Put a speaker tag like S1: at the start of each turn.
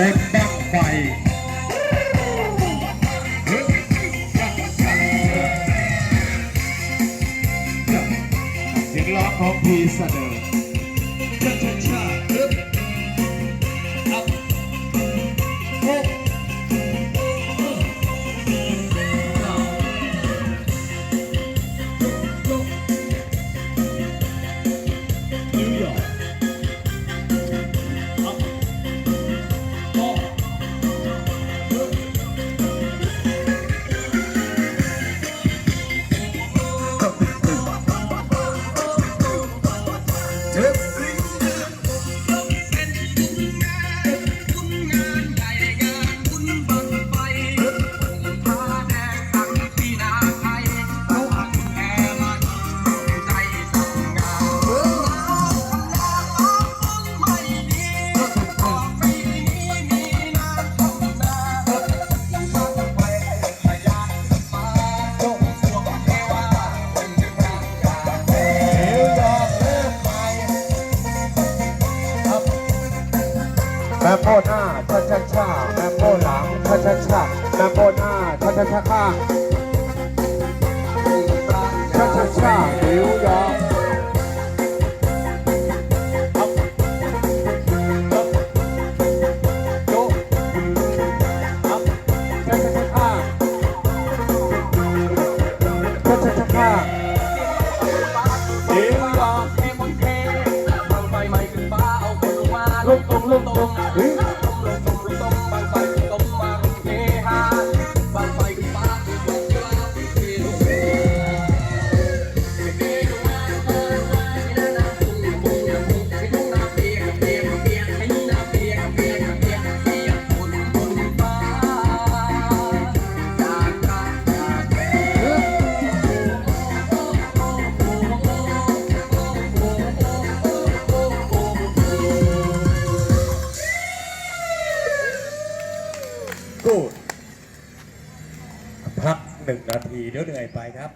S1: เป็นบังไฟเสียงร้องของพีเสนอ
S2: แม่โบหน้าชาชาชาแม่โบหลังชาชาชาแม่โบหน้าชาชาชาข้างชาชาช ลงตรงลงตรงู่
S1: พักหนึ่งนาทีเดี๋ยวเหนื่อยไปครับ